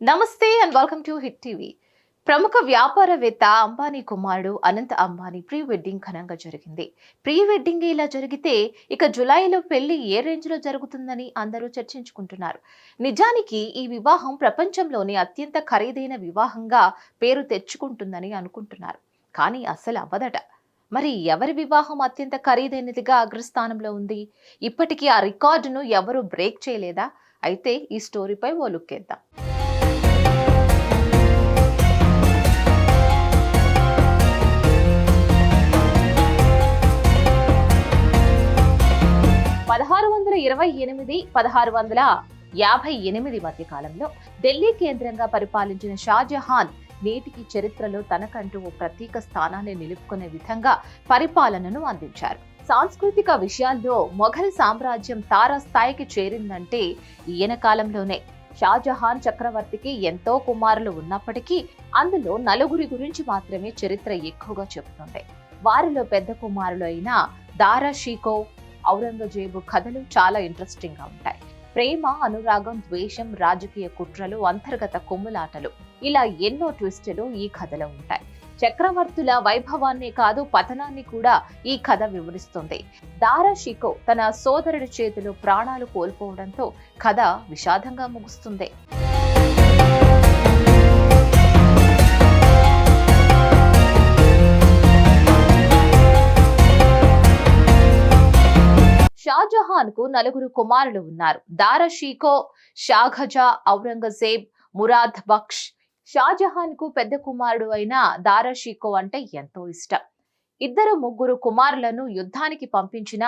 నమస్తే and welcome to Hit TV ప్రముఖ వ్యాపారవేత్త అంబానీ కుమారుడు అనంత్ అంబానీ ప్రీ వెడ్డింగ్ ఘనంగా జరిగింది. ప్రీ వెడ్డింగ్ ఇలా జరిగితే ఇక జులైలో పెళ్ళి ఏ రేంజ్లో జరుగుతుందని అందరూ చర్చించుకుంటున్నారు. నిజానికి ఈ వివాహం ప్రపంచంలోనే అత్యంత ఖరీదైన వివాహంగా పేరు తెచ్చుకుంటుందని అనుకుంటున్నారు. కానీ అసలు అవ్వదట. మరి ఎవరి వివాహం అత్యంత ఖరీదైనదిగా అగ్రస్థానంలో ఉంది? ఇప్పటికీ ఆ రికార్డును ఎవరు బ్రేక్ చేయలేదా? అయితే ఈ స్టోరీపై ఓ లుక్ ఇరవై పదహారు వందల యాభై ఎనిమిది మధ్య కాలంలో. ఢిల్లీ కేంద్రంగా పరిపాలించిన షాజహాన్ నేటికి చరిత్రలో తనకంటూ ఓ ప్రత్యేక స్థానాన్ని నిలుపుకునే విధంగా పరిపాలనను అందించారు. సాంస్కృతిక విషయాల్లో మొఘల్ సామ్రాజ్యం తారాస్థాయికి చేరిందంటే ఈయన కాలంలోనే. షాజహాన్ చక్రవర్తికి ఎంతో కుమారులు ఉన్నప్పటికీ అందులో నలుగురి గురించి మాత్రమే చరిత్ర ఎక్కువగా చెబుతుంది వారిలో పెద్ద కుమారులు అయిన దారా షీకో ఔరంగజేబు కథలు చాలా ఇంట్రెస్టింగ్గా ఉంటాయి. ప్రేమ అనురాగం ద్వేషం రాజకీయ కుట్రలు అంతర్గత కొమ్ములాటలు ఇలా ఎన్నో ట్విస్టులు ఈ కథలో ఉంటాయి. చక్రవర్తుల వైభవాన్ని కాదు పతనాన్ని కూడా ఈ కథ వివరిస్తుంది. దారాషికో తన సోదరుడి చేతిలో ప్రాణాలు కోల్పోవడంతో కథ విషాదంగా ముగుస్తుంది. షాజహాన్కు నలుగురు కుమారులు ఉన్నారు. దారా షీకో షాఘజా ఔరంగజేబ్ మురాద్ బక్ష్. షాజహాన్కు పెద్ద కుమారుడు అయిన దారా షీకో అంటే ఎంతో ఇష్టం. ఇద్దరు ముగ్గురు కుమారులను యుద్ధానికి పంపించిన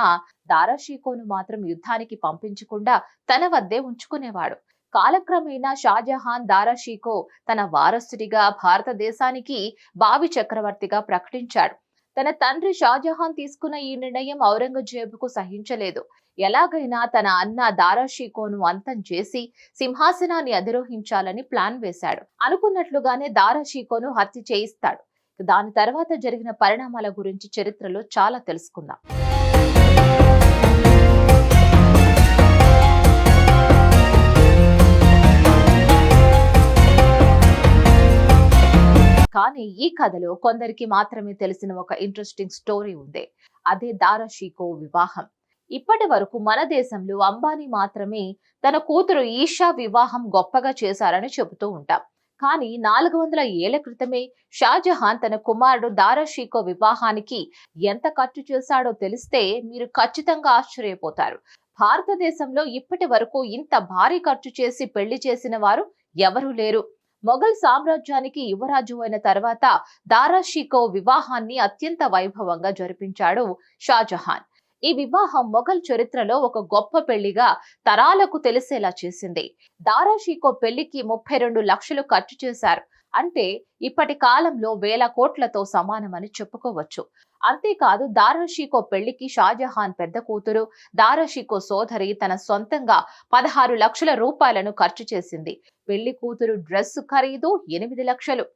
దారా షీకోను మాత్రం యుద్ధానికి పంపించకుండా తన వద్దే ఉంచుకునేవాడు. కాలక్రమేణా షాజహాన్ దారా షీకో తన వారసుడిగా భారతదేశానికి బావి చక్రవర్తిగా ప్రకటించాడు. తన తండ్రి షాజహాన్ తీసుకున్న ఈ నిర్ణయం ఔరంగజేబుకు సహించలేదు. ఎలాగైనా తన అన్న దారాషీకోను అంతం చేసి సింహాసనాన్ని అధిరోహించాలని ప్లాన్ వేశాడు. అనుకున్నట్లుగానే దారాషీకోను హత్య చేయిస్తాడు. దాని తర్వాత జరిగిన పరిణామాల గురించి చరిత్రలో చాలా తెలుసుకుందాం. కానీ ఈ కథలో కొందరికి మాత్రమే తెలిసిన ఒక ఇంట్రెస్టింగ్ స్టోరీ ఉంది. అదే దారాషీకో వివాహం. ఇప్పటి వరకు మన దేశంలో అంబానీ మాత్రమే తన కూతురు ఈషా వివాహం గొప్పగా చేశారని చెబుతూ ఉంటాం. కానీ నాలుగు వందల ఏళ్ళ క్రితమే షాజహాన్ తన కుమారుడు దారాషీకో వివాహానికి ఎంత ఖర్చు చేశాడో తెలిస్తే మీరు ఖచ్చితంగా ఆశ్చర్యపోతారు. భారతదేశంలో ఇప్పటి వరకు ఇంత భారీ ఖర్చు చేసి పెళ్ళి చేసిన వారు ఎవరూ లేరు. మొఘల్ సామ్రాజ్యానికి యువరాజు అయిన తర్వాత దారాషికో వివాహాన్ని అత్యంత వైభవంగా జరిపించాడు షాజహాన్. ఈ వివాహం మొఘల్ చరిత్రలో ఒక గొప్ప పెళ్ళిగా తరాలకు తెలిసేలా చేసింది. దారాషికో పెళ్ళికి ముప్పై రెండు లక్షలు ఖర్చు చేశారు. అంటే ఇప్పటి కాలంలో వేల కోట్లతో సమానమని చెప్పుకోవచ్చు. అంతేకాదు దారాషీకో పెళ్ళికి షాజహాన్ పెద్ద కూతురు దారాషీకో సోదరి తన సొంతంగా పదహారు లక్షల రూపాయలను ఖర్చు చేసింది. పెళ్ళి కూతురు డ్రెస్ ఖరీదు ఎనిమిది లక్షలు.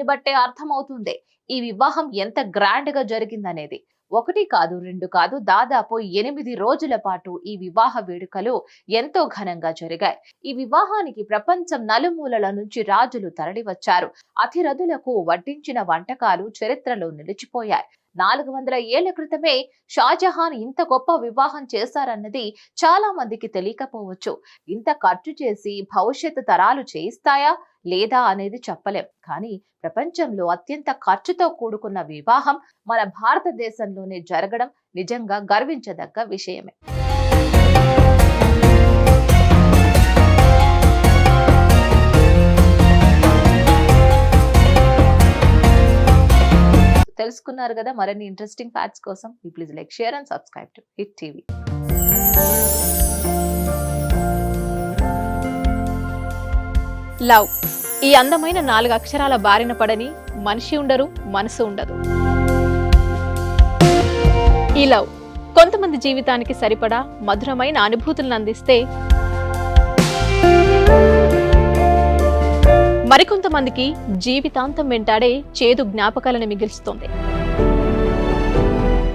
దీన్ని బట్టే అర్థమవుతుంది. ఈ వివాహం ఎంత గ్రాండ్గా జరిగిందనేది. ఒకటి కాదు రెండు కాదు దాదాపు ఎనిమిది రోజుల పాటు ఈ వివాహ వేడుకలు ఎంతో ఘనంగా జరిగాయి. ఈ వివాహానికి ప్రపంచం నలుమూలల నుంచి రాజులు తరలివచ్చారు. అతిరథులకు వడ్డించిన వంటకాలు చరిత్రలో నిలిచిపోయాయి. నాలుగు వందల ఏళ్ళ క్రితమే షాజహాన్ ఇంత గొప్ప వివాహం చేశారన్నది చాలా మందికి తెలియకపోవచ్చు. ఇంత ఖర్చు చేసి భవిష్యత్తు తరాలు చేయిస్తాయా లేదా అనేది చెప్పలేం. కానీ ప్రపంచంలో అత్యంత ఖర్చుతో కూడుకున్న వివాహం మన భారతదేశంలోనే జరగడం నిజంగా గర్వించదగ్గ విషయమే. తెలుసుకున్నారు కదా మరిన్ని ఇంట్రెస్టింగ్ ఫ్యాక్ట్స్ కోసం please like share and subscribe to Hit TV love ఈ అందమైన నాలుగు అక్షరాల బారిన పడని మనిషి ఉండరు మనసు ఉండదు. ఈ లవ్ కొంతమంది జీవితానికి సరిపడా మధురమైన అనుభూతులను అందిస్తే మరికొంతమందికి జీవితాంతం వెంటాడే చేదు జ్ఞాపకాలను మిగిల్స్తుంది.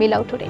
মিলাউটুরে